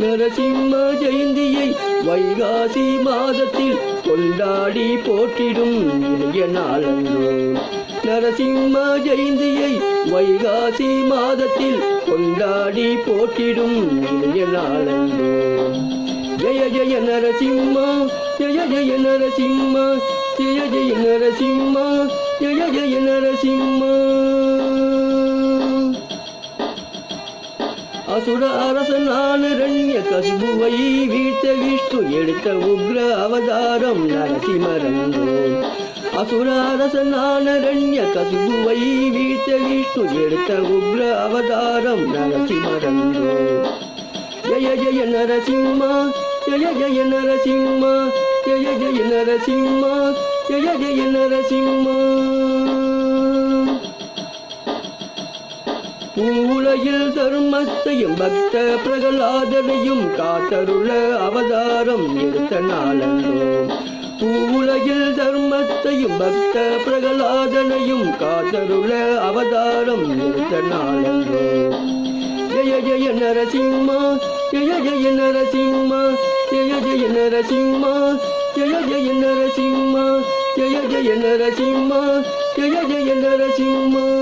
நரசிம்ம ஜெயந்தியை வைகாசி மாதத்தில் கொண்டாடி போற்றிடும் இளைய நாளன்றோ. நரசிம்ம ஜெயந்தியை வைகாசி மாதத்தில் கொண்டாடி போற்றிடும் இளைய நாளன்றோ. ஜெய ஜெய நரசிம்மா ஜெய ஜெய நரசிம்மா ஜெய ஜெய நரசிம்மா ஜெய ஜெய நரசிம்மா. அசுர அரசனான ரண்ய கசுபுவை வீழ்த்த விஷ்ணு எடுத்த உக்ர அவதாரம் நரசிம்மரன்றோ அசுர அரசனான ரண்ய கசுபுவை வீழ்த்த விஷ்ணு எடுத்த உக்ர அவதாரம் நரசிம்மரன்றோ ஜய ஜய நரசிம்மா ஜய ஜய நரசிம்மா ஜய ஜய நரசிம்மா ஜய ஜய தர்மத்தையும் பக்த பிரகலாதனையும் காத்தருள அவதாரம் எடுத்த நாளன்றோ பூவுலகில் தர்மத்தையும் பக்த பிரகலாதனையும் காத்தருள அவதாரம் எடுத்த நாளன்றோ ஜய ஜய நரசிம்மா ஜய ஜய நரசிம்மா ஜய ஜய நரசிம்மா ஜய ஜய நரசிம்மா ஜய ஜய நரசிம்மா ஜய ஜய நரசிம்மா.